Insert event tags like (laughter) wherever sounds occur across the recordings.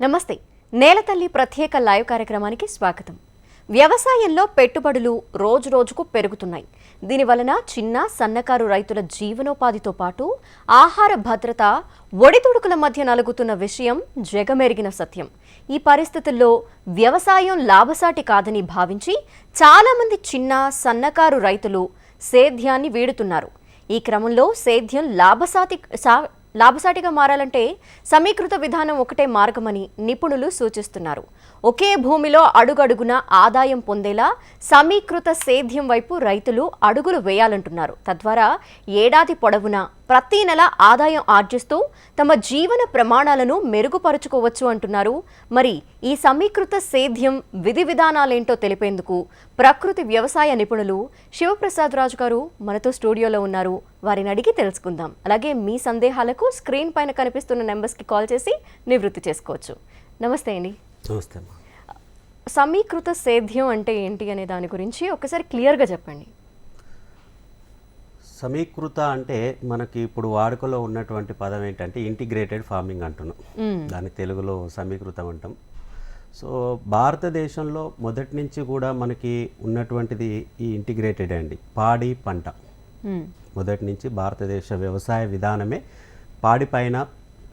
నమస్తే. నేలతల్లి ప్రత్యేక లైవ్ కార్యక్రమానికి స్వాగతం. వ్యవసాయంలో పెట్టుబడులు రోజు రోజుకు పెరుగుతున్నాయి. దీని వలన చిన్న సన్నకారు రైతుల జీవనోపాధితో పాటు ఆహార భద్రత ఒడిదుడుకుల మధ్య నలుగుతున్న విషయం జగమెరిగిన సత్యం. ఈ పరిస్థితుల్లో వ్యవసాయం లాభసాటి కాదని భావించి చాలామంది చిన్న సన్నకారు రైతులు సేద్యాన్ని వీడుతున్నారు. ఈ క్రమంలో సేద్యం లాభసాటి సా లాభసాటిగా మారాలంటే సమీకృత విధానం ఒకటే మార్గమని నిపుణులు సూచిస్తున్నారు. ఒకే భూమిలో అడుగడుగున ఆదాయం పొందేలా సమీకృత సేద్యం వైపు రైతులు అడుగులు వేయాలంటున్నారు. తద్వారా ఏడాది పొడవునా ప్రతి నెల ఆదాయం ఆర్జిస్తూ తమ జీవన ప్రమాణాలను మెరుగుపరుచుకోవచ్చు అంటున్నారు. మరి ఈ సమీకృత సేద్యం విధి విధానాలేంటో తెలిపేందుకు ప్రకృతి వ్యవసాయ నిపుణులు శివప్రసాద్ రాజు గారు మనతో స్టూడియోలో ఉన్నారు. వారిని అడిగి తెలుసుకుందాం. అలాగే మీ సందేహాలకు స్క్రీన్ పైన కనిపిస్తున్న నెంబర్స్కి కాల్ చేసి నివృత్తి చేసుకోవచ్చు. నమస్తే అండి. నమస్తే సమీకృత సేద్యం అంటే ఏంటి అనే దాని గురించి ఒకసారి క్లియర్గా చెప్పండి. సమీకృత అంటే మనకి ఇప్పుడు వాడుకలో ఉన్నటువంటి పదం ఏంటంటే ఇంటిగ్రేటెడ్ ఫార్మింగ్ అంటున్నాం. దాన్ని తెలుగులో సమీకృతం అంటాం. సో భారతదేశంలో మొదటి నుంచి కూడా మనకి ఉన్నటువంటిది ఈ ఇంటిగ్రేటెడ్ అండి పాడి పంట. మొదటి నుంచి భారతదేశ వ్యవసాయ విధానమే పాడి పైన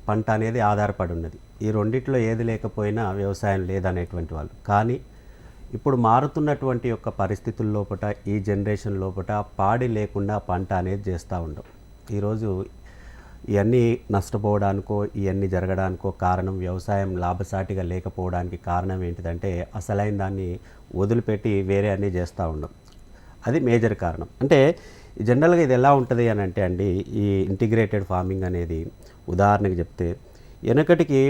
పంట అనేది ఆధారపడి ఉన్నది. ఈ రెండిట్లో ఏది లేకపోయినా వ్యవసాయం లేదనేటువంటి వాళ్ళు. కానీ ఇప్పుడు మారుతున్నటువంటి యొక్క పరిస్థితుల లోపల ఈ జనరేషన్ లోపట పాడి లేకుండా పంట అనేది చేస్తూ ఉండం. ఈరోజు ఇవన్నీ నష్టపోవడానికో ఇవన్నీ జరగడానికో కారణం వ్యవసాయం లాభసాటిగా లేకపోవడానికి కారణం ఏంటిదంటే అసలైన దాన్ని వదిలిపెట్టి వేరే అన్నీ చేస్తూ ఉండం. అది మేజర్ కారణం. అంటే జనరల్గా ఇది ఎలా ఉంటుంది అని అంటే అండి ఈ ఇంటిగ్రేటెడ్ ఫార్మింగ్ అనేది ఉదాహరణకి చెప్తే వెనకటికి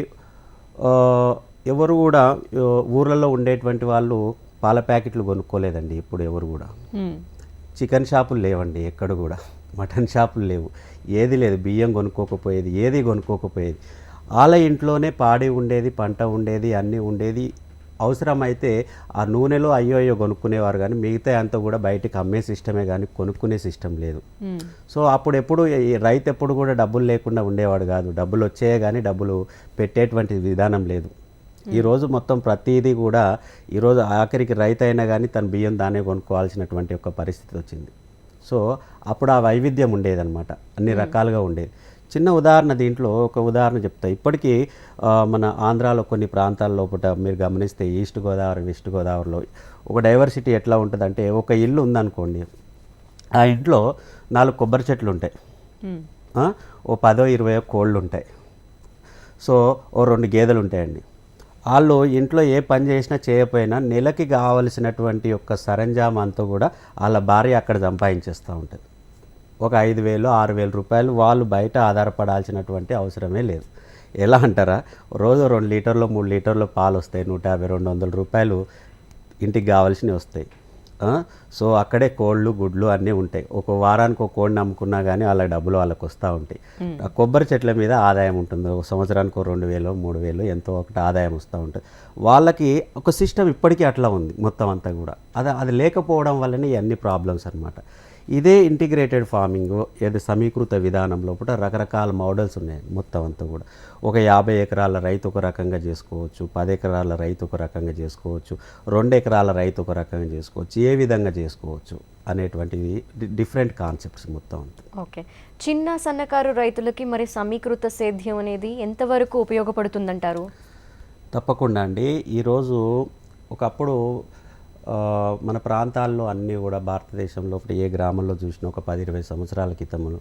ఎవరు కూడా ఊర్లలో ఉండేటువంటి వాళ్ళు పాల ప్యాకెట్లు కొనుక్కోలేదండి ఇప్పుడు ఎవరు కూడా. చికెన్ షాపులు లేవండి ఎక్కడ కూడా. మటన్ షాపులు లేవు. ఏది లేదు. బియ్యం కొనుక్కోకపోయేది ఏది కొనుక్కోకపోయేది. వాళ్ళ ఇంట్లోనే పాడి ఉండేది పంట ఉండేది అన్నీ ఉండేది. అవసరమైతే ఆ నూనెలో అయ్యో అయ్యో కొనుక్కునేవారు కానీ మిగతా అంతా కూడా బయటికి అమ్మే సిస్టమే కానీ కొనుక్కునే సిస్టమ్ లేదు. సో అప్పుడు ఎప్పుడు రైతు ఎప్పుడు కూడా డబ్బులు లేకుండా ఉండేవాడు కాదు. డబ్బులు వచ్చాయే కానీ డబ్బులు పెట్టేటువంటి విధానం లేదు. ఈరోజు మొత్తం ప్రతిదీ కూడా ఈరోజు ఆఖరికి రైతు అయినా కానీ తన బియ్యం దానే కొనుక్కోవాల్సినటువంటి ఒక పరిస్థితి వచ్చింది. సో అప్పుడు ఆ వైవిధ్యం ఉండేదన్నమాట. అన్ని రకాలుగా ఉండేది. చిన్న ఉదాహరణ దీంట్లో ఒక ఉదాహరణ చెప్తా. ఇప్పటికీ మన ఆంధ్రాలో కొన్ని ప్రాంతాల లోపల మీరు గమనిస్తే ఈస్ట్ గోదావరి వెస్ట్ గోదావరిలో ఒక డైవర్సిటీ ఎట్లా ఉంటుందంటే ఒక ఇల్లు ఉందనుకోండి. ఆ ఇంట్లో నాలుగు కొబ్బరి చెట్లు ఉంటాయి. ఓ పదో ఇరవయో కోళ్ళు ఉంటాయి. సో ఓ రెండు గేదెలు ఉంటాయండి. వాళ్ళు ఇంట్లో ఏ పని చేసినా చేయకపోయినా నెలకి కావలసినటువంటి యొక్క సరంజామా అంతా కూడా వాళ్ళ భార్య అక్కడ సంపాదించేస్తూ ఉంటుంది. ఒక ఐదు వేలు ఆరు వేల రూపాయలు వాళ్ళు బయట ఆధారపడాల్సినటువంటి అవసరమే లేదు. ఎలా అంటారా? రోజు రెండు లీటర్లు మూడు లీటర్లు పాలు వస్తాయి. నూట యాభై రెండు వందల రూపాయలు ఇంటికి కావాల్సినవి వస్తాయి. సో అక్కడే కోళ్ళు గుడ్లు అన్నీ ఉంటాయి. ఒక వారానికి ఒక కోడిని అమ్ముకున్నా కానీ వాళ్ళ డబ్బులు వాళ్ళకి వస్తూ ఉంటాయి. ఆ కొబ్బరి చెట్ల మీద ఆదాయం ఉంటుంది. ఒక సంవత్సరానికి ఒక రెండు వేలు మూడు వేలు ఎంతో ఒకటి ఆదాయం వస్తూ ఉంటుంది. వాళ్ళకి ఒక సిస్టమ్ ఇప్పటికీ అట్లా ఉంది మొత్తం అంతా కూడా. అది అది లేకపోవడం వల్లనే ఇవన్నీ ప్రాబ్లమ్స్ అన్నమాట. ఇదే ఇంటిగ్రేటెడ్ ఫార్మింగ్ ఏది సమీకృత విధానం లోపల రకరకాల మోడల్స్ ఉన్నాయి మొత్తం అంతా కూడా. ఒక యాభై ఎకరాల రైతు ఒక రకంగా చేసుకోవచ్చు పది ఎకరాల రైతు ఒక రకంగా చేసుకోవచ్చు రెండు ఎకరాల రైతు ఒక రకంగా చేసుకోవచ్చు ఏ విధంగా చేసుకోవచ్చు అనేటువంటివి డిఫరెంట్ కాన్సెప్ట్స్ మొత్తం ఓకే. చిన్న సన్నకారు రైతులకి మరి సమీకృత సేద్యం అనేది ఎంతవరకు ఉపయోగపడుతుందంటారు? తప్పకుండా అండి. ఈరోజు ఒకప్పుడు మన ప్రాంతాల్లో అన్నీ కూడా భారతదేశంలో ఇప్పుడు ఏ గ్రామంలో చూసినా ఒక పది ఇరవై సంవత్సరాల క్రితములు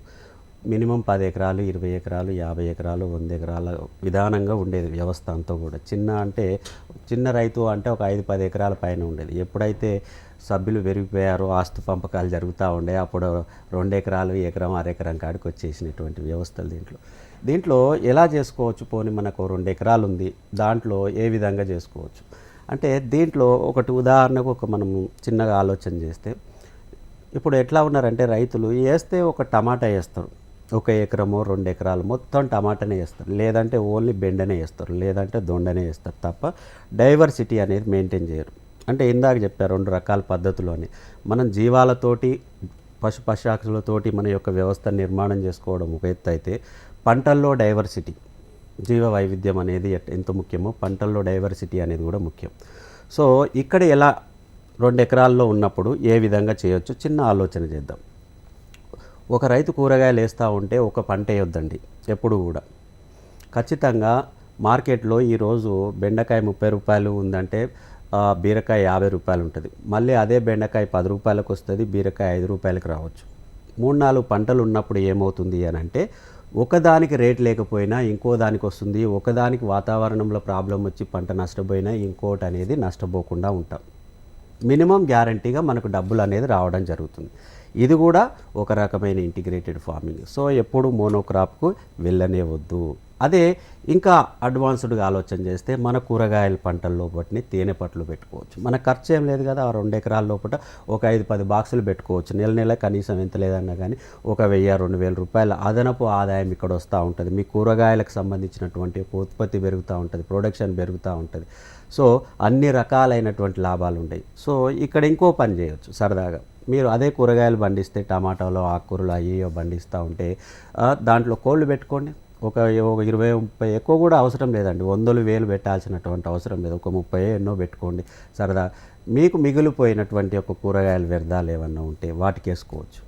మినిమం పది ఎకరాలు ఇరవై ఎకరాలు యాభై ఎకరాలు వంద ఎకరాల విధానంగా ఉండేది వ్యవస్థ అంతా కూడా. చిన్న అంటే చిన్న రైతు అంటే ఒక ఐదు పది ఎకరాల పైన ఉండేది. ఎప్పుడైతే సభ్యులు పెరిగిపోయారో ఆస్తి పంపకాలు జరుగుతూ ఉండే అప్పుడు రెండు ఎకరాలు ఎకరం అరెకరం కాడికి వచ్చేసినటువంటి వ్యవస్థలు దీంట్లో. దీంట్లో ఎలా చేసుకోవచ్చు? పోనీ మనకు రెండు ఎకరాలు ఉంది దాంట్లో ఏ విధంగా చేసుకోవచ్చు? అంటే దీంట్లో ఒకటి ఉదాహరణకు ఒక మనం చిన్నగా ఆలోచన చేస్తే ఇప్పుడు ఎట్లా ఉన్నారంటే రైతులు వేస్తే ఒక టమాటా వేస్తారు. ఒక ఎకరమో రెండు ఎకరాలు మొత్తం టమాటానే వేస్తారు. లేదంటే ఓన్లీ బెండనే వేస్తారు. లేదంటే దొండనే వేస్తారు తప్ప డైవర్సిటీ అనేది మెయింటైన్ చేయరు. అంటే ఇందాక చెప్పారు రెండు రకాల పద్ధతులు అని. మనం జీవాలతోటి పశు పశాఖలతోటి మన యొక్క వ్యవస్థ నిర్మాణం చేసుకోవడం ఒక ఎత్తు అయితే పంటల్లో డైవర్సిటీ జీవ వైవిధ్యం అనేది ఎంత ముఖ్యమో పంటల్లో డైవర్సిటీ అనేది కూడా ముఖ్యం. సో ఇక్కడ ఎలా రెండు ఎకరాల్లో ఉన్నప్పుడు ఏ విధంగా చేయొచ్చు చిన్న ఆలోచన చేద్దాం. ఒక రైతు కూరగాయలు వేస్తూ ఉంటే ఒక పంట వేయొద్దండి ఎప్పుడు కూడా. ఖచ్చితంగా మార్కెట్లో ఈరోజు బెండకాయ ముప్పై రూపాయలు ఉందంటే బీరకాయ యాభై రూపాయలు ఉంటుంది. మళ్ళీ అదే బెండకాయ పది రూపాయలకు వస్తుంది బీరకాయ ఐదు రూపాయలకు రావచ్చు. మూడు నాలుగు పంటలు ఉన్నప్పుడు ఏమవుతుంది అని అంటే ఒకదానికి రేట్ లేకపోయినా ఇంకో దానికి వస్తుంది ఒకదానికి వాతావరణంలో ప్రాబ్లం వచ్చి పంట నష్టపోయినా ఇంకోటి అనేది నష్టపోకుండా ఉంటాం. మినిమం గ్యారంటీగా మనకు డబ్బులు అనేది రావడం జరుగుతుంది. ఇది కూడా ఒక రకమైన ఇంటిగ్రేటెడ్ ఫార్మింగ్. సో ఎప్పుడు మోనోక్రాప్కు వెళ్ళనే వద్దు. అదే ఇంకా అడ్వాన్స్డ్గా ఆలోచన చేస్తే మన కూరగాయల పంటల్లో లోపటిని తేనె పట్లు పెట్టుకోవచ్చు. మన ఖర్చు ఏం లేదు కదా ఆ రెండు ఎకరాల లోపల ఒక ఐదు పది బాక్సులు పెట్టుకోవచ్చు. నెల నెల కనీసం ఎంత లేదన్నా కానీ ఒక వెయ్యి రెండు వేల రూపాయల అదనపు ఆదాయం ఇక్కడ వస్తూ ఉంటుంది. మీ కూరగాయలకు సంబంధించినటువంటి ఉత్పత్తి పెరుగుతూ ఉంటుంది ప్రొడక్షన్ పెరుగుతూ ఉంటుంది. సో అన్ని రకాలైనటువంటి లాభాలు ఉంటాయి. సో ఇక్కడ ఇంకో పని చేయొచ్చు సరదాగా. మీరు అదే కూరగాయలు పండిస్తే టమాటాలు ఆకుకూరలు అయ్యో పండిస్తూ ఉంటే దాంట్లో కోళ్ళు పెట్టుకోండి. ఒక ఒక ఇరవై ముప్పై ఎక్కువ కూడా అవసరం లేదండి. వందలు వేలు పెట్టాల్సినటువంటి అవసరం లేదు. ఒక ముప్పై ఎన్నో పెట్టుకోండి. సరదా. మీకు మిగిలిపోయినటువంటి ఒక కూరగాయల వ్యర్థాలు ఏమన్నా ఉంటే వాటికి వేసుకోవచ్చు.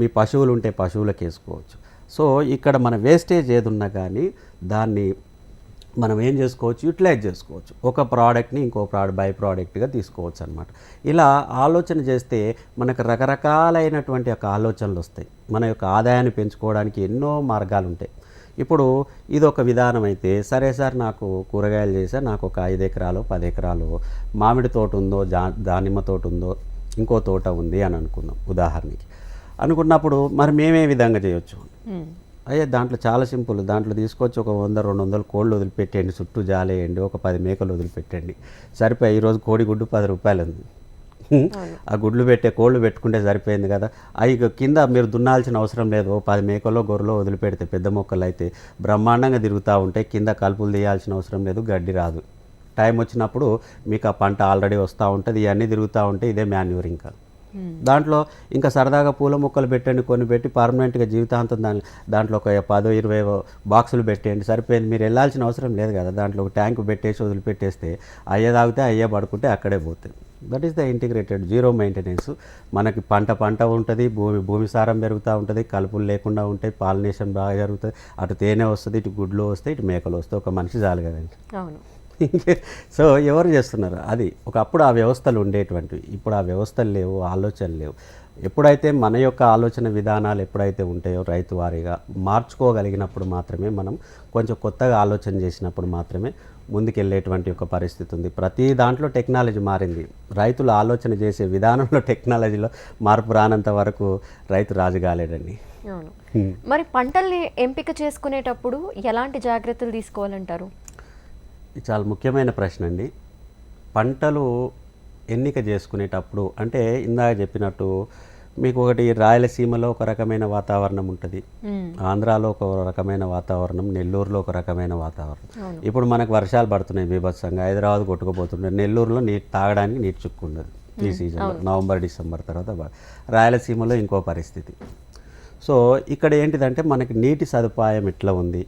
మీ పశువులు ఉంటే పశువులకు వేసుకోవచ్చు. సో ఇక్కడ మన వేస్టేజ్ ఏది ఉన్నా కానీ దాన్ని మనం ఏం చేసుకోవచ్చు? యూటిలైజ్ చేసుకోవచ్చు. ఒక ప్రోడక్ట్ని ఇంకో ప్రోడక్ట్ బై ప్రోడక్ట్గా తీసుకోవచ్చు అనమాట ఇలా ఆలోచన చేస్తే మనకు రకరకాలైనటువంటి యొక్క ఆలోచనలు వస్తాయి. మన యొక్క ఆదాయాన్ని పెంచుకోవడానికి ఎన్నో మార్గాలు ఉంటాయి ఇప్పుడు ఇది ఒక విధానం అయితే సరే సార్ నాకు కూరగాయలు చేసా నాకు ఒక ఐదు ఎకరాలు పది ఎకరాలు మామిడి తోట ఉందో జా దానిమ్మ తోట ఉందో ఇంకో తోట ఉంది అని అనుకుందాం ఉదాహరణకి. అనుకున్నప్పుడు మరి మేమే విధంగా చేయొచ్చు? అయ్యే దాంట్లో చాలా సింపుల్. దాంట్లో తీసుకొచ్చి ఒక వంద రెండు వందలు కోళ్ళు వదిలిపెట్టండి చుట్టూ జాలేయండి ఒక పది మేకలు వదిలిపెట్టండి. సరిపోయి ఈరోజు కోడి గుడ్డు పది రూపాయలు ఉంది. ఆ గుడ్లు పెట్టే కోళ్ళు పెట్టుకుంటే సరిపోయింది కదా. అవి కింద మీరు దున్నాల్సిన అవసరం లేదు. పది మేకలో గొర్రెలో వదిలిపెడితే పెద్ద మొక్కలు అయితే బ్రహ్మాండంగా తిరుగుతూ ఉంటాయి కింద కలుపులు తీయాల్సిన అవసరం లేదు గడ్డి రాదు. టైం వచ్చినప్పుడు మీకు ఆ పంట ఆల్రెడీ వస్తూ ఉంటుంది ఇవన్నీ తిరుగుతూ ఉంటాయి ఇదే మాన్యూర్ ఇంకా దాంట్లో ఇంకా సరదాగా పూల మొక్కలు పెట్టండి కొన్ని పెట్టి పర్మనెంట్గా జీవితాంతం దాని దాంట్లో ఒక పదో ఇరవై బాక్సులు పెట్టేయండి సరిపోయింది. మీరు వెళ్ళాల్సిన అవసరం లేదు కదా దాంట్లో ఒక ట్యాంక్ పెట్టేసి వదిలిపెట్టేస్తే అయ్యే తాగితే అయ్యే పడుకుంటే అక్కడే పోతుంది. That is the integrated zero maintenance మనకి పంట పంట ఉంటుంది భూమి భూమి సారం పెరుగుతూ ఉంటుంది కలుపులు లేకుండా ఉంటాయి పాలినేషన్ బాగా జరుగుతుంది. అటు తేనె వస్తుంది ఇటు గుడ్లు వస్తాయి ఇటు మేకలు వస్తాయి ఒక మనిషి చాలు కదండి. అవును. (laughs) సో ఎవరు చేస్తున్నారు? అది ఒకప్పుడు ఆ వ్యవస్థలు ఉండేటువంటివి. ఇప్పుడు ఆ వ్యవస్థలు లేవు ఆలోచనలు లేవు. ఎప్పుడైతే మన యొక్క ఆలోచన విధానాలు ఎప్పుడైతే ఉంటాయో రైతు వారీగా మార్చుకోగలిగినప్పుడు మాత్రమే మనం కొంచెం కొత్తగా ఆలోచన చేసినప్పుడు మాత్రమే ముందుకెళ్ళేటువంటి ఒక పరిస్థితి ఉంది. ప్రతి దాంట్లో టెక్నాలజీ మారింది. రైతులు ఆలోచన చేసే విధానంలో టెక్నాలజీలో మార్పు రానంత వరకు రైతు రాజు కాలేడండి. మరి పంటల్ని ఎంపిక చేసుకునేటప్పుడు ఎలాంటి జాగ్రత్తలు తీసుకోవాలంటారు? చాలా ముఖ్యమైన ప్రశ్న అండి పంటలు ఎన్నిక చేసుకునేటప్పుడు అంటే ఇందాక చెప్పినట్టు మీకు ఒకటి రాయలసీమలో ఒక రకమైన వాతావరణం ఉంటుంది. ఆంధ్రాలో ఒక రకమైన వాతావరణం నెల్లూరులో ఒక రకమైన వాతావరణం. ఇప్పుడు మనకు వర్షాలు పడుతున్నాయి బీభత్సంగా. హైదరాబాద్ కొట్టుకుపోతున్నాయి నెల్లూరులో నీటి తాగడానికి నీటి చుక్కుండదు ఈ సీజన్లో. నవంబర్ డిసెంబర్ తర్వాత రాయలసీమలో ఇంకో పరిస్థితి. సో ఇక్కడ ఏంటిదంటే మనకి నీటి సదుపాయం ఎట్లా ఉంది?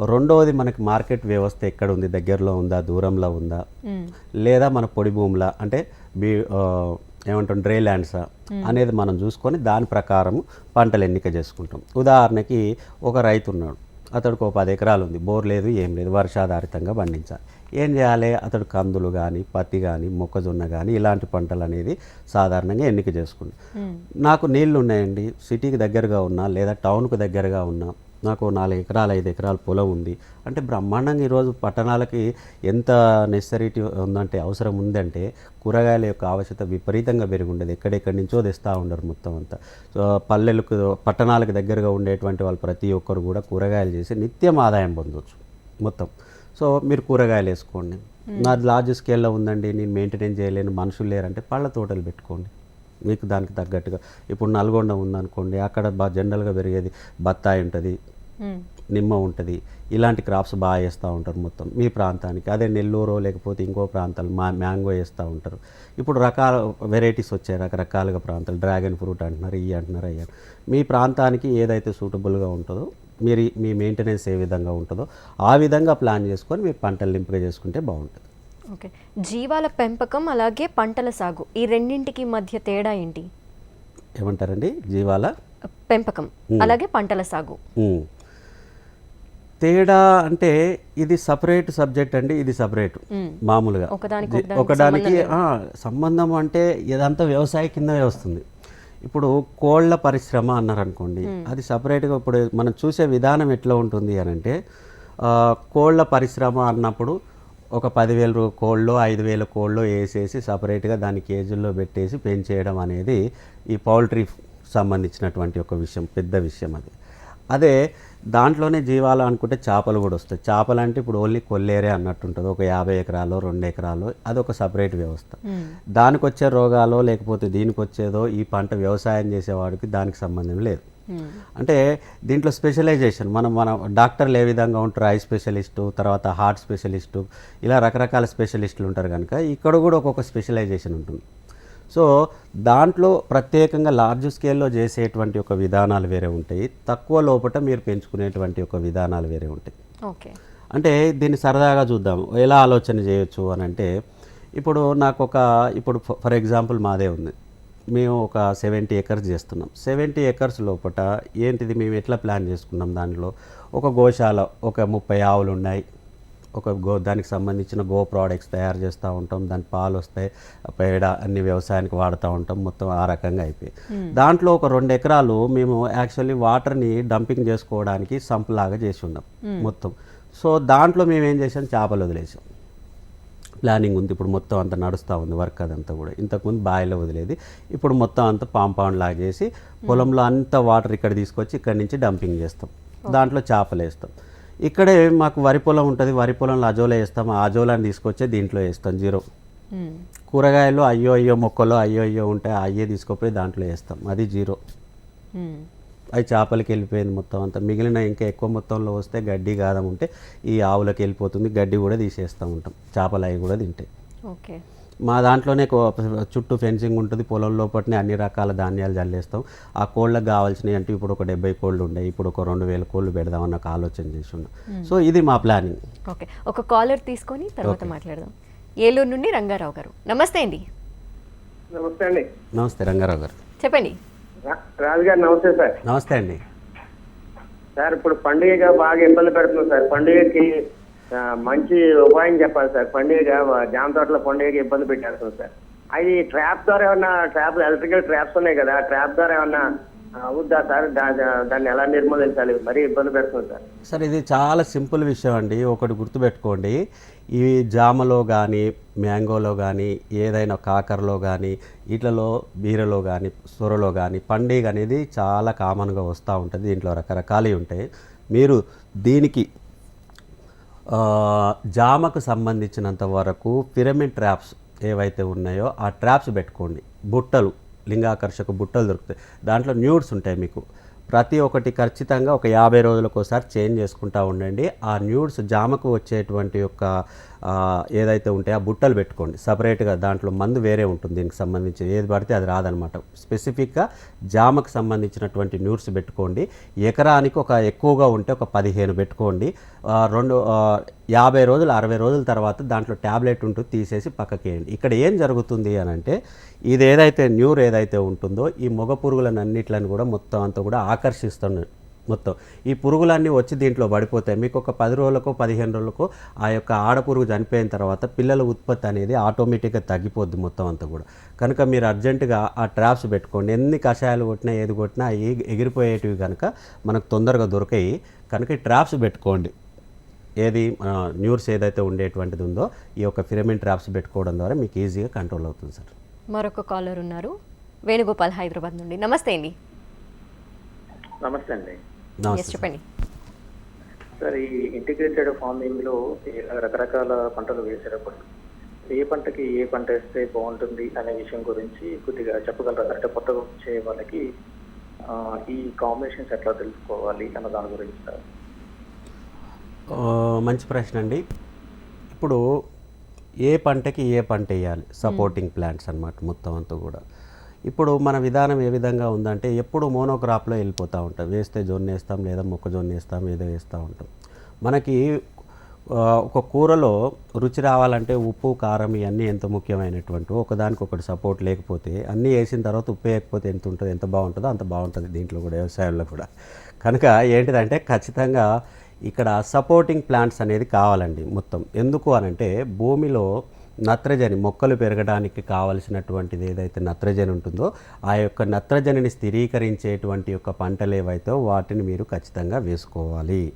రెండవది మనకి మార్కెట్ వ్యవస్థ ఎక్కడ ఉంది? దగ్గరలో ఉందా? దూరంలో ఉందా. లేదా మన పొడి భూముల? అంటే బీ ఏమంటాం? డ్రై ల్యాండ్సా? అనేది మనం చూసుకొని దాని ప్రకారం పంటలు ఎన్నిక చేసుకుంటాం. ఉదాహరణకి ఒక రైతు ఉన్నాడు. అతడికి ఒక పది ఎకరాలు ఉంది. బోర్ లేదు ఏం లేదు. వర్షాధారితంగా పండించాలి. ఏం చేయాలి? అతడు కందులు కానీ పత్తి కానీ మొక్కజొన్న కానీ ఇలాంటి పంటలు అనేది సాధారణంగా ఎన్నిక చేసుకుంటాం. నాకు నీళ్ళు ఉన్నాయండి. సిటీకి దగ్గరగా ఉన్నా లేదా టౌన్కు దగ్గరగా ఉన్నా నాకు నాలుగు ఎకరాలు ఐదు ఎకరాల పొలం ఉంది. అంటే బ్రహ్మాండంగా ఈరోజు పట్టణాలకి ఎంత నెసరిటీ ఉందంటే అవసరం ఉందంటే కూరగాయల యొక్క ఆవశ్యకత విపరీతంగా పెరిగి ఉండేది. ఎక్కడెక్కడి నుంచో తెస్తూ ఉండరు మొత్తం అంతా. సో పల్లెలకు పట్టణాలకు దగ్గరగా ఉండేటువంటి వాళ్ళు ప్రతి ఒక్కరు కూడా కూరగాయలు చేసి నిత్యం ఆదాయం పొందవచ్చు మొత్తం. సో మీరు కూరగాయలు వేసుకోండి. నాది లార్జ్ స్కేల్లో ఉందండి నేను మెయింటెనెన్స్ చేయలేను మనుషులు లేరంటే పళ్ళ తోటలు పెట్టుకోండి. మీకు దానికి తగ్గట్టుగా. ఇప్పుడు నల్గొండ ఉందనుకోండి అక్కడ బా జనరల్గా పెరిగేది బత్తాయి ఉంటుంది. నిమ్మ ఉంటుంది. ఇలాంటి క్రాప్స్ బాగా వేస్తూ ఉంటారు మొత్తం మీ ప్రాంతానికి. అదే నెల్లూరు లేకపోతే ఇంకో ప్రాంతాలు మా మ్యాంగో వేస్తూ ఉంటారు. ఇప్పుడు రకాల వెరైటీస్ వచ్చాయి రకరకాలుగా ప్రాంతాలు. డ్రాగన్ ఫ్రూట్ అంటున్నారు ఇవి అంటున్నారు అయ్యారు మీ ప్రాంతానికి ఏదైతే సూటబుల్గా ఉంటుందో మీరు మీ మెయింటెనెన్స్ ఏ విధంగా ఉంటుందో ఆ విధంగా ప్లాన్ చేసుకొని మీరు పంటలు ఎంపిక చేసుకుంటే బాగుంటుంది. ఓకే జీవాల పెంపకం అలాగే పంటల సాగు. ఈ రెండింటికి మధ్య తేడా ఏంటి? ఏమంటారండి? జీవాల పెంపకం. అలాగే పంటల సాగు. ఉమ్. తేడా అంటే ఇది సపరేట్ సబ్జెక్ట్ అండి ఇది సపరేట్. మ్మ్. మామూలుగా. ఒకదానికి సంబంధం అంటే ఇదంతా వ్యవసాయ కిందనే వస్తుంది. ఇప్పుడు కోళ్ళ పరిశ్రమ అన్నారు అనుకోండి అది సపరేట్గా ఇప్పుడు మనం చూసే విధానం ఎట్లా ఉంటుంది అని అంటే ఆ, కోళ్ళ పరిశ్రమ అన్నప్పుడు ఒక పదివేల కోళ్ళు ఐదు వేల కోళ్ళు వేసేసి సపరేట్గా దాని కేజీల్లో పెట్టేసి పెంచేయడం అనేది ఈ పౌల్ట్రీ సంబంధించినటువంటి ఒక విషయం పెద్ద విషయం అది. అదే దాంట్లోనే జీవాలు అనుకుంటే చేపలు కూడా వస్తాయి. చేపలు అంటే ఇప్పుడు ఓన్లీ కొల్లేరే అన్నట్టు ఉంటుంది ఒక యాభై ఎకరాలు రెండు ఎకరాలు అది ఒక సపరేట్ వ్యవస్థ. దానికి వచ్చే రోగాలు లేకపోతే దీనికి వచ్చేదో ఈ పంట వ్యవసాయం చేసేవాడికి దానికి సంబంధం లేదు. అంటే దీంట్లో స్పెషలైజేషన్. మనం మన డాక్టర్లు ఏ విధంగా ఉంటారు? ఐ స్పెషలిస్టు తర్వాత హార్ట్ స్పెషలిస్టు ఇలా రకరకాల స్పెషలిస్టులు ఉంటారు కనుక ఇక్కడ కూడా ఒక్కొక్క స్పెషలైజేషన్ ఉంటుంది. సో దాంట్లో ప్రత్యేకంగా లార్జ్ స్కేల్లో చేసేటువంటి ఒక విధానాలు వేరే ఉంటాయి. తక్కువ లోపల మీరు పెంచుకునేటువంటి ఒక విధానాలు వేరే ఉంటాయి. ఓకే. అంటే దీన్ని సరదాగా చూద్దాం. ఎలా ఆలోచన చేయొచ్చు అని అంటే ఇప్పుడు నాకు ఒక ఇప్పుడు ఫర్ ఎగ్జాంపుల్ మాదే ఉంది. మేము ఒక సెవెంటీ ఎకర్స్ చేస్తున్నాం. సెవెంటీ ఎకర్స్ లోపల ఏంటిది? మేము ఎట్లా ప్లాన్ చేసుకున్నాం? దానిలో ఒక గోశాల ఒక ముప్పై ఆవులు ఉన్నాయి ఒక గో దానికి సంబంధించిన గో ప్రోడక్ట్స్ తయారు చేస్తూ ఉంటాం దాని పాలు వస్తాయి పేడ అన్ని వ్యవసాయానికి వాడుతూ ఉంటాం మొత్తం ఆ రకంగా అయిపోయి. దాంట్లో ఒక రెండు ఎకరాలు మేము యాక్చువల్లీ వాటర్ని డంపింగ్ చేసుకోవడానికి సంప్ లాగా చేసి ఉన్నాం మొత్తం. సో దాంట్లో మేము ఏం చేసాం? చేపలు వదిలేసాం. ప్లానింగ్ ఉంది ఇప్పుడు మొత్తం అంతా నడుస్తూ ఉంది వర్క్ అదంతా కూడా. ఇంతకుముందు బావిలో వదిలేది ఇప్పుడు మొత్తం అంతా పాంపౌండ్ లాగా చేసి పొలంలో అంత వాటర్ ఇక్కడ తీసుకొచ్చి ఇక్కడ నుంచి డంపింగ్ చేస్తాం. దాంట్లో చేపలు వేస్తాం ఇక్కడే మాకు వరి పొలం ఉంటుంది వరి పొలంలో అజోలా వేస్తాం ఆ అజోలాని తీసుకొచ్చే దీంట్లో వేస్తాం జీరో. కూరగాయలు అయ్యో అయ్యో మొక్కలు అయ్యో అయ్యో ఉంటాయి అయ్యే తీసుకుపోయి దాంట్లో వేస్తాం అది జీరో. అవి చేపలకి వెళ్ళిపోయింది మొత్తం అంతా. మిగిలిన ఇంకా ఎక్కువ మొత్తంలో వస్తే గడ్డి గాదం ఉంటే ఈ ఆవులకి వెళ్ళిపోతుంది గడ్డి కూడా తీసేస్తూ ఉంటాం చేపలు అవి కూడా తింటాయి ఓకే. మా దాంట్లోనే చుట్టూ ఫెన్సింగ్ ఉంటుంది పొలం లోపలనే అన్ని రకాల ధాన్యాలు చల్లేస్తాం. ఆ కోళ్ళకి కావాల్సినవి అంటే ఇప్పుడు ఒక డెబ్బై కోళ్ళు ఉన్నాయి ఇప్పుడు ఒక రెండు వేల కోళ్ళు పెడదామన్న ఒక ఆలోచన చేసి ఉన్నాం సో ఇది మా ప్లానింగ్. ఓకే ఒక కాలర్ తీసుకొని తర్వాత మాట్లాడదాం. ఏలూరు నుండి రంగారావు గారు. నమస్తే అండి. నమస్తే అండి. నమస్తే రంగారావు గారు. చెప్పండి. రాజు గారు నమస్తే సార్. నమస్తే అండి. సార్ ఇప్పుడు పండుగగా బాగా ఇబ్బంది పెడుతున్నాం సార్. పండుగకి మంచి ఉపాయం చెప్పాలి సార్. పండుగ జామ తోటల పండుగకి ఇబ్బంది పెట్టేస్తున్నాం సార్. అది ట్రాప్ ద్వారా ఏమన్నా ట్రాప్ ఎలక్ట్రికల్ ట్రాప్స్ ఉన్నాయి కదా ట్రాప్ ద్వారా ఏమన్నా అవుద్దా సార్? దా- దాన్ని ఎలా నిర్మూలించాలి? మరీ ఇబ్బంది పెడుతుంది సార్. సార్ ఇది చాలా సింపుల్ విషయం అండి. ఒకటి గుర్తుపెట్టుకోండి. ఈ జామలో కానీ మ్యాంగోలో కానీ ఏదైనా కాకరలో కానీ ఇట్లలో బీరలో కానీ సొరలో కానీ పండుగ అనేది చాలా కామన్గా వస్తూ ఉంటుంది. దీంట్లో రకరకాలు ఉంటాయి. మీరు దీనికి జామకు సంబంధించినంత వరకు పిరమిడ్ ట్రాప్స్ ఏవైతే ఉన్నాయో ఆ ట్రాప్స్ పెట్టుకోండి. బుట్టలు లింగాకర్షక బుట్టలు దొరుకుతాయి. దాంట్లో న్యూడ్స్ ఉంటాయి మీకు. ప్రతి ఒక్కటి ఖచ్చితంగా ఒక యాభై రోజులకు ఒకసారి చేంజ్ చేసుకుంటూ ఉండండి. ఆ న్యూడ్స్ జామకు వచ్చేటువంటి యొక్క ఏదైతే ఉంటాయో ఆ బుట్టలు పెట్టుకోండి. సపరేట్గా దాంట్లో మందు వేరే ఉంటుంది దీనికి సంబంధించి. ఏది పడితే అది రాదనమాట స్పెసిఫిక్గా జామకు సంబంధించినటువంటి న్యూర్స్ పెట్టుకోండి. ఎకరానికి ఒక ఎక్కువగా ఉంటే ఒక పదిహేను పెట్టుకోండి. రెండు యాభై రోజులు అరవై రోజుల తర్వాత దాంట్లో ట్యాబ్లెట్ ఉంటుంది తీసేసి పక్కకేయండి ఇక్కడ ఏం జరుగుతుంది అని అంటే ఇది ఏదైతే న్యూర్ ఏదైతే ఉంటుందో ఈ మొగ పురుగులను అన్నిట్లను కూడా మొత్తం అంతా కూడా ఆకర్షిస్తుంది మొత్తం. ఈ పురుగులన్నీ వచ్చి దీంట్లో పడిపోతాయి. మీకు ఒక పది రోజులకు పదిహేను రోజులకు ఆ యొక్క ఆడపురుగు చనిపోయిన తర్వాత పిల్లల ఉత్పత్తి అనేది ఆటోమేటిక్గా తగ్గిపోద్ది మొత్తం అంతా కూడా. కనుక మీరు అర్జెంటుగా ఆ ట్రాప్స్ పెట్టుకోండి. ఎన్ని కషాయాలు కొట్టినా ఏది కొట్టినా అవి ఎగిరిపోయేటివి కనుక మనకు తొందరగా దొరకాయి కనుక ఈ ట్రాప్స్ పెట్టుకోండి. ఏది న్యూర్స్ ఏదైతే ఉండేటువంటిది ఉందో ఈ యొక్క ఫిరమిన్ ట్రాప్స్ పెట్టుకోవడం ద్వారా మీకు ఈజీగా కంట్రోల్ అవుతుంది సార్. మరొక కాలర్ ఉన్నారు. వేణుగోపాల్ హైదరాబాద్ నుండి. నమస్తే అండి. నమస్తే అండి. చెప్పండి. సార్ ఈ ఇంటిగ్రేటెడ్ ఫార్మింగ్లో రకరకాల పంటలు వేసేటప్పుడు ఏ పంటకి ఏ పంట వేస్తే బాగుంటుంది అనే విషయం గురించి కొద్దిగా చెప్పగలరా? అంటే కొత్తగా వచ్చే వాళ్ళకి ఈ కాంబినేషన్స్ ఎట్లా తెలుసుకోవాలి అన్న దాని గురించి సార్. మంచి ప్రశ్న అండి. ఇప్పుడు ఏ పంటకి ఏ పంట వేయాలి? సపోర్టింగ్ ప్లాంట్స్ అన్నమాట మొత్తం అంతా కూడా. ఇప్పుడు మన విధానం ఏ విధంగా ఉందంటే ఎప్పుడు మోనోక్రాప్లో వెళ్ళిపోతూ ఉంటాం. వేస్తే జొన్న వేస్తాం లేదా మొక్కజొన్న వేస్తాం ఏదో వేస్తూ ఉంటాం. మనకి ఒక కూరలో రుచి రావాలంటే ఉప్పు కారం ఇవన్నీ ఎంత ముఖ్యమైనటువంటి ఒకదానికొకటి సపోర్ట్ లేకపోతే అన్నీ వేసిన తర్వాత ఉప్పు వేయకపోతే ఎంత ఉంటుంది ఎంత బాగుంటుందో అంత బాగుంటుంది దీంట్లో కూడా వ్యవసాయంలో కూడా. కనుక ఏంటిదంటే ఖచ్చితంగా ఇక్కడ సపోర్టింగ్ ప్లాంట్స్ అనేది కావాలండి మొత్తం. ఎందుకు అనంటే భూమిలో నత్రజని మొక్కలు పెరగడానికి కావలసినటువంటిది ఏదైతే నత్రజని ఉంటుందో ఆ యొక్క నత్రజనిని స్థిరీకరించేటువంటి యొక్క పంటలు ఏవైతే వాటిని మీరు ఖచ్చితంగా వేసుకోవాలి.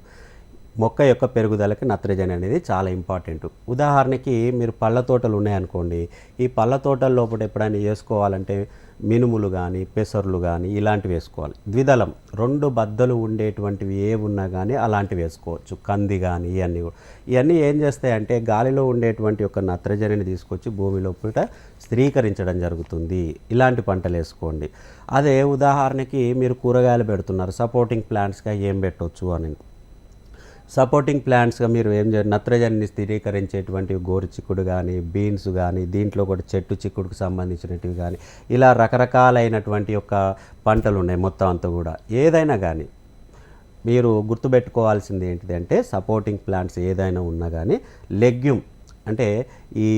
మొక్క యొక్క పెరుగుదలకి నత్రజని అనేది చాలా ఇంపార్టెంట్. ఉదాహరణకి మీరు పళ్ళ తోటలు ఉన్నాయనుకోండి ఈ పళ్ళ తోటల లోపల ఎప్పుడైనా వేసుకోవాలంటే మినుములు కానీ పెసర్లు కానీ ఇలాంటివి వేసుకోవాలి. ద్విదళం రెండు బద్దలు ఉండేటువంటివి ఏ ఉన్నా కానీ అలాంటివి వేసుకోవచ్చు. కంది కానీ ఇవన్నీ కూడా. ఇవన్నీ ఏం చేస్తాయంటే గాలిలో ఉండేటువంటి ఒక నత్రజనిని తీసుకొచ్చి భూమి లోపల స్థిరీకరించడం జరుగుతుంది. ఇలాంటి పంటలు వేసుకోండి. అదే ఉదాహరణకి మీరు కూరగాయలు పెడుతున్నారు. సపోర్టింగ్ ప్లాంట్స్గా ఏం పెట్టవచ్చు అని. సపోర్టింగ్ ప్లాంట్స్గా మీరు ఏం చేయాలి? నత్రజనిని స్థిరీకరించేటువంటి గోరు చిక్కుడు కానీ బీన్స్ కానీ దీంట్లో కూడా చెట్టు చిక్కుడుకు సంబంధించినటివి కానీ ఇలా రకరకాలైనటువంటి యొక్క పంటలు ఉన్నాయి మొత్తం అంతా కూడా. ఏదైనా కానీ మీరు గుర్తుపెట్టుకోవాల్సింది ఏంటిదంటే సపోర్టింగ్ ప్లాంట్స్ ఏదైనా ఉన్నా కానీ లెగ్యూమ్ అంటే ఈ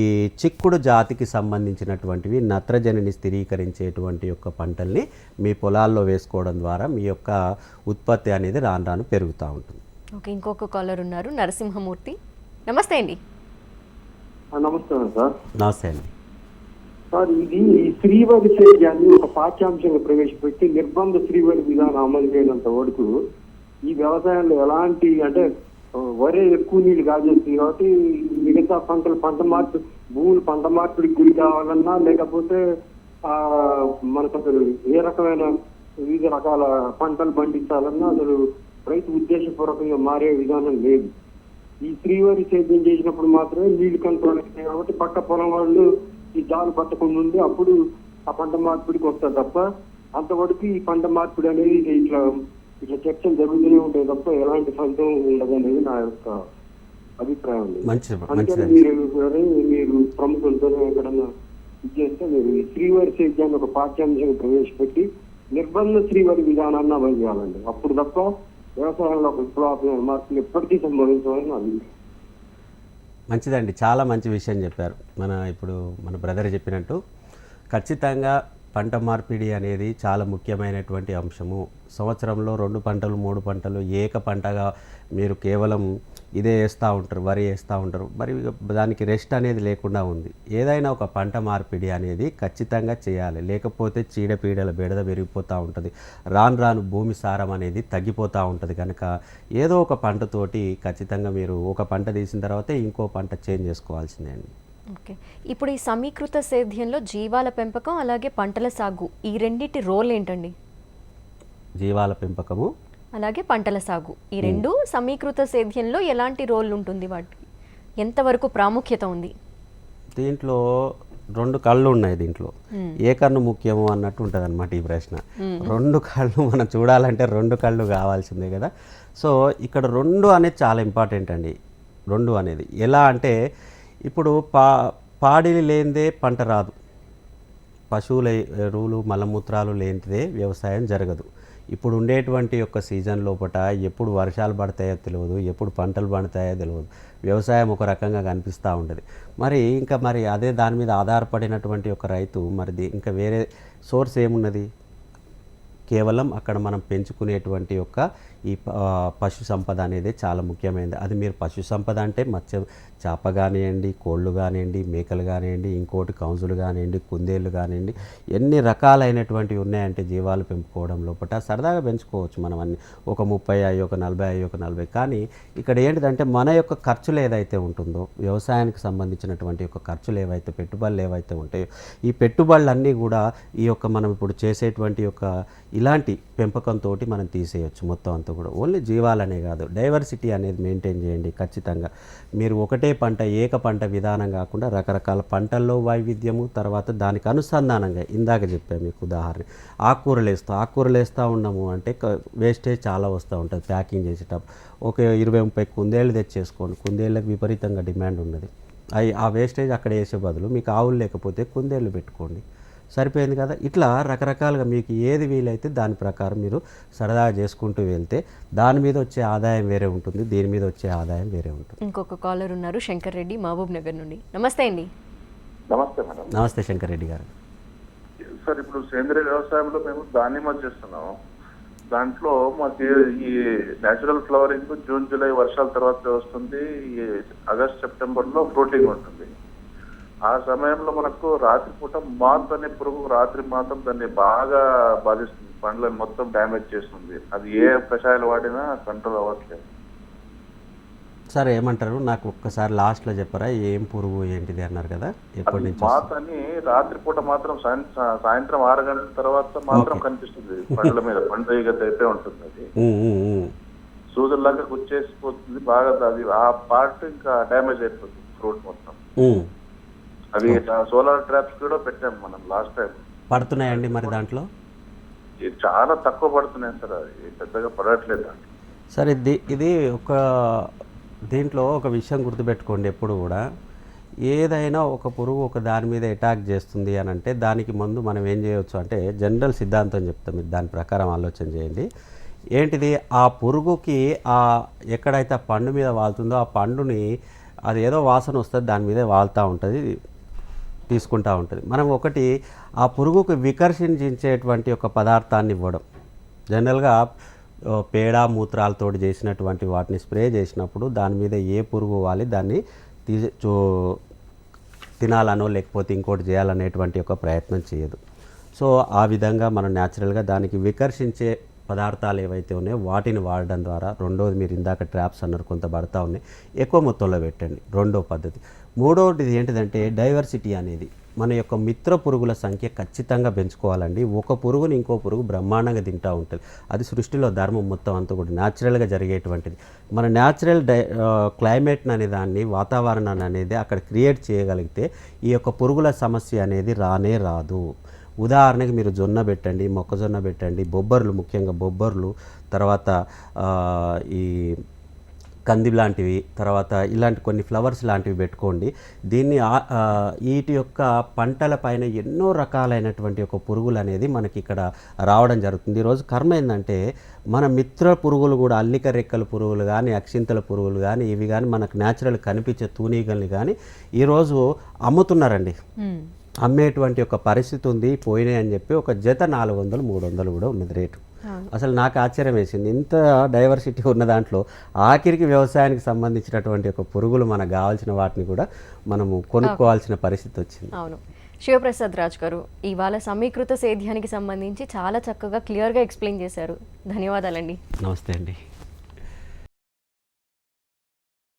చిక్కుడు జాతికి సంబంధించినటువంటివి నత్రజనిని స్థిరీకరించేటువంటి యొక్క పంటల్ని మీ పొలాల్లో వేసుకోవడం ద్వారా మీ యొక్క ఉత్పత్తి అనేది రాను రాను పెరుగుతూ ఉంటుంది. ఓకే ఇంకొక కాలర్ ఉన్నారు నరసింహమూర్తి. నమస్తే అండి. నమస్కారం సార్. నమస్తే అండి. సార్ ఇది ఈ శ్రీవారి సేద్యాన్ని ఒక పాఠ్యాంశంగా ప్రవేశపెట్టి నిర్బంధ శ్రీవారి విధానం అమలు చేయనంత వరకు ఈ వ్యవసాయంలో ఎలాంటి అంటే వరే ఎక్కువ నీళ్ళు కాజేస్తుంది కాబట్టి మిగతా పంటలు పంట మార్పు భూములు పంట మార్పిడికి గురి కావాలన్నా లేకపోతే ఆ మనకు అసలు ఏ రకమైన వివిధ రకాల పంటలు పండించాలన్నా అసలు రైతు ఉద్దేశపూర్వకంగా మారే విధానం లేదు. ఈ శ్రీవారి సేద్యం చేసినప్పుడు మాత్రమే నీళ్ళు కంట్రోల్ అవుతాయి కాబట్టి పక్క పొలం వాళ్ళు ఈ జాలు పట్టకుండా ఉండి అప్పుడు ఆ పంట మార్పిడికి వస్తారు తప్ప అంతవరకు ఈ పంట మార్పిడి అనేది ఇట్లా ఇట్లా చర్చలు జరుగుతూనే ఉంటాయి తప్ప ఎలాంటి ఫలితం ఉండదు అనేది నా యొక్క అభిప్రాయం అందుకని మీరు మీరు ప్రముఖులతో ఎక్కడన్నా చేస్తే మీరు ఈ శ్రీవారి సేద్యాన్ని ఒక పాఠ్యాంశంగా ప్రవేశపెట్టి నిర్బంధ శ్రీవారి విధానాన్ని అమలు చేయాలండి. అప్పుడు తప్ప వ్యవసాయంలో విప్లవాత్మక మార్పులు ఎప్పటికీ సంభవించాలని అంది మంచిదండి. చాలా మంచి విషయం చెప్పారు. మన ఇప్పుడు మన బ్రదర్ చెప్పినట్టు ఖచ్చితంగా పంట మార్పిడి అనేది చాలా ముఖ్యమైనటువంటి అంశము. సంవత్సరంలో రెండు పంటలు మూడు పంటలు ఏక పంటగా మీరు కేవలం ఇదే వేస్తూ ఉంటారు వరి వేస్తూ ఉంటారు. మరి దానికి రెస్ట్ అనేది లేకుండా ఉంది. ఏదైనా ఒక పంట మార్పిడి అనేది ఖచ్చితంగా చేయాలి. లేకపోతే చీడపీడల బెడద పెరిగిపోతూ ఉంటుంది. రాను రాను భూమి సారం అనేది తగ్గిపోతూ ఉంటుంది కనుక ఏదో ఒక పంటతోటి ఖచ్చితంగా మీరు ఒక పంట తీసిన తర్వాత ఇంకో పంట చేంజ్ చేసుకోవాల్సిందే అండి. ఓకే. ఇప్పుడు ఈ సమీకృత సేద్యంలో జీవాల పెంపకం అలాగే పంటల సాగు ఈ రెండింటి రోల్ ఏంటండి? జీవాల పెంపకము అలాగే పంటల సాగు. ఈ రెండు సమీకృత సేద్యంలో ఎలాంటి రోల్ ఉంటుంది వాటికి ఎంతవరకు ప్రాముఖ్యత ఉంది? దీంట్లో రెండు కళ్ళు ఉన్నాయి దీంట్లో. ఏ కన్ను ముఖ్యము అన్నట్టు ఉంటుంది అనమాట ఈ ప్రశ్న. రెండు కళ్ళు మనం చూడాలంటే రెండు కళ్ళు కావాల్సిందే కదా. సో ఇక్కడ రెండు అనేది చాలా ఇంపార్టెంట్ అండి. రెండు అనేది. ఎలా అంటే ఇప్పుడు పా పాడి లేనిదే పంట రాదు. పశువుల ఎరువులు మలమూత్రాలు లేనిదే వ్యవసాయం జరగదు. ఇప్పుడు ఉండేటువంటి యొక్క సీజన్ లోపల ఎప్పుడు వర్షాలు పడతాయో తెలియదు ఎప్పుడు పంటలు పండుతాయో తెలియదు వ్యవసాయం ఒక రకంగా కనిపిస్తూ ఉంటుంది. మరి ఇంకా మరి అదే దాని మీద ఆధారపడినటువంటి ఒక రైతు మరి ఇంకా వేరే సోర్స్ ఏమున్నది? కేవలం అక్కడ మనం పెంచుకునేటువంటి యొక్క ఈ పశు సంపద అనేది చాలా ముఖ్యమైనది. అది మీరు పశు సంపద అంటే మత్స్య చేప కానివ్వండి కోళ్ళు కానివ్వండి మేకలు కానివ్వండి ఇంకోటి కౌన్సులు కానివ్వండి కుందేళ్ళు కానివ్వండి ఎన్ని రకాలైనటువంటివి ఉన్నాయంటే జీవాలు పెంపుకోవడం లోపల సరదాగా పెంచుకోవచ్చు మనం అన్ని. ఒక ముప్పై అయ్యి ఒక నలభై అయ్యి ఒక నలభై. కానీ ఇక్కడ ఏంటిదంటే మన యొక్క ఖర్చులు ఏదైతే ఉంటుందో వ్యవసాయానికి సంబంధించినటువంటి యొక్క ఖర్చులు ఏవైతే పెట్టుబడులు ఏవైతే ఉంటాయో ఈ పెట్టుబడులన్నీ కూడా ఈ యొక్క మనం ఇప్పుడు చేసేటువంటి యొక్క ఇలాంటి పెంపకంతో మనం తీసేయచ్చు మొత్తం అంతా కూడా. ఓన్లీ జీవాలనే కాదు డైవర్సిటీ అనేది మెయింటైన్ చేయండి ఖచ్చితంగా. మీరు ఒకటే పంట ఏక పంట విధానం కాకుండా రకరకాల పంటల్లో వైవిధ్యము తర్వాత దానికి అనుసంధానంగా ఇందాక చెప్పాను మీకు ఉదాహరణ. ఆకుకూరలు వేస్తూ ఆకుకూరలు వేస్తూ ఉన్నాము అంటే వేస్టేజ్ చాలా వస్తూ ఉంటుంది ప్యాకింగ్ చేసేటప్పుడు. ఒక ఇరవై ముప్పై కుందేళ్ళు తెచ్చేసుకోండి కుందేళ్ళకి విపరీతంగా డిమాండ్ ఉన్నది. అవి ఆ వేస్టేజ్ అక్కడ వేసే బదులు మీకు ఆవులు లేకపోతే కుందేళ్ళు పెట్టుకోండి. సరిపోయింది కదా? ఇట్లా రకరకాలుగా మీకు ఏది వీలైతే దాని ప్రకారం మీరు సరదాగా చేసుకుంటూ వెళ్తే దాని మీద వచ్చే ఆదాయం వేరే ఉంటుంది దీని మీద వచ్చే ఆదాయం వేరే ఉంటుంది. ఇంకొక కాలర్ ఉన్నారు శంకర్ రెడ్డి మహబూబ్ నగర్ నుండి. నమస్తే అండి. నమస్తే మేడం. నమస్తే శంకర్ రెడ్డి గారు. సార్ ఇప్పుడు సేంద్రియ వ్యవసాయంలో మేము దానిమ్మ చేస్తున్నాం. దాంట్లో మాకు ఈ నేచురల్ ఫ్లవరింగ్ జూన్ జూలై వర్షాల తర్వాత వస్తుంది ఈ ఆగస్ట్ సెప్టెంబర్లో ఫ్రూటింగ్ ఉంటుంది. ఆ సమయంలో మనకు రాత్రిపూట మాత్ అనే పురుగు రాత్రి మాత్రం దాన్ని బాగా బాధిస్తుంది. పండ్లను మొత్తం డ్యామేజ్ చేస్తుంది. అది ఏ కషాయాలు వాడినా కంట్రోల్ అవ్వట్లేదు. సార్ ఏమంటారు? నాకు ఒక్కసారి లాస్ట్లో చెప్పరా? ఏం పురుగు ఏంటిది అన్నారు కదా? ఎప్పటి నుంచి? మాత్ అని రాత్రిపూట మాత్రం సాయంత్రం ఆరు గంటల తర్వాత మాత్రం కనిపిస్తుంది. పండ్ల మీద పండ్ల అయితే ఉంటుంది అది. సూదుల్లాగా గుచ్చేసిపోతుంది. బాగా అది ఆ పార్ట్ ఇంకా డ్యామేజ్ అయిపోతుంది. ఫ్రూట్ మొత్తం. అవి సోలార్ ట్రాప్స్ కూడా పెట్టాం మనం లాస్ట్ టైం. పడుతున్నాయండి మరి దాంట్లో? చాలా తక్కువ పడుతున్నాయి సార్ అది పెద్దగా పడట్లేదు. సార్ ఇది ఇది ఒక దీంట్లో ఒక విషయం గుర్తుపెట్టుకోండి ఎప్పుడు కూడా. ఏదైనా ఒక పురుగు ఒక దాని మీద అటాక్ చేస్తుంది అని అంటే దానికి ముందు మనం ఏం చేయవచ్చు అంటే జనరల్ సిద్ధాంతం చెప్తాం మీరు దాని ప్రకారం ఆలోచన చేయండి. ఏంటిది? ఆ పురుగుకి ఆ ఎక్కడైతే ఆ పండు మీద వాళ్తుందో ఆ పండుని అది ఏదో వాసన వస్తుంది దాని మీదే వాళ్తూ ఉంటుంది. తీసుకుంటూ ఉంటుంది. మనం ఒకటి ఆ పురుగుకు వికర్షించేటువంటి ఒక పదార్థాన్ని ఇవ్వడం. జనరల్గా పేడ మూత్రాలతో చేసినటువంటి వాటిని స్ప్రే చేసినప్పుడు దాని మీద ఏ పురుగు వాలి దాన్ని తీ చూ తినాలనో లేకపోతే ఇంకోటి చేయాలనేటువంటి ఒక ప్రయత్నం చేయదు. సో ఆ విధంగా మనం న్యాచురల్గా దానికి వికర్షించే పదార్థాలు ఏవైతే ఉన్నాయో వాటిని వాడడం ద్వారా రెండోది మీరు ఇందాక ట్రాప్స్ అన్నారు కొంత పడతా ఉన్నాయి ఎక్కువ మొత్తంలో పెట్టండి. రెండో పద్ధతి. మూడవది ఏంటిదంటే డైవర్సిటీ అనేది. మన యొక్క మిత్ర పురుగుల సంఖ్య ఖచ్చితంగా పెంచుకోవాలండి. ఒక పురుగుని ఇంకో పురుగు బ్రహ్మాండంగా తింటూ ఉంటుంది. అది సృష్టిలో ధర్మం మొత్తం అంతా కూడా న్యాచురల్గా జరిగేటువంటిది. మన న్యాచురల్ డై క్లైమేట్ అనే దాన్ని వాతావరణాన్ని అనేది అక్కడ క్రియేట్ చేయగలిగితే ఈ యొక్క పురుగుల సమస్య అనేది రానే రాదు. ఉదాహరణకి మీరు జొన్న పెట్టండి మొక్కజొన్న పెట్టండి బొబ్బర్లు ముఖ్యంగా బొబ్బర్లు తర్వాత ఈ కంది లాంటివి తర్వాత ఇలాంటి కొన్ని ఫ్లవర్స్ లాంటివి పెట్టుకోండి. దీన్ని వీటి యొక్క పంటల పైన ఎన్నో రకాలైనటువంటి ఒక పురుగులు అనేది మనకి ఇక్కడ రావడం జరుగుతుంది. ఈరోజు కర్మ ఏంటంటే మన మిత్ర పురుగులు కూడా అల్లిక రెక్కల పురుగులు కానీ అక్షింతల పురుగులు కానీ ఇవి కానీ మనకు న్యాచురల్ కనిపించే తూనీగల్ని కానీ ఈరోజు అమ్ముతున్నారండి. మ్మ్. అమ్మేటువంటి ఒక పరిస్థితి ఉంది పోయినాయి అని చెప్పి ఒక జత నాలుగు వందలు మూడు వందలు కూడా ఉన్నది రేటు. అసలు నాకు ఆశ్చర్యం వేసింది. ఇంత డైవర్సిటీ ఉన్న దాంట్లో ఆఖరికి వ్యవసాయానికి సంబంధించినటువంటి ఒక పురుగులు మనకు కావాల్సిన వాటిని కూడా మనము కొనుక్కోవాల్సిన పరిస్థితి వచ్చింది. అవును. శివప్రసాద్ రాజ్ గారు ఇవాళ సమీకృత సేద్యానికి సంబంధించి చాలా చక్కగా క్లియర్గా ఎక్స్ప్లెయిన్ చేశారు. ధన్యవాదాలండి. నమస్తే అండి.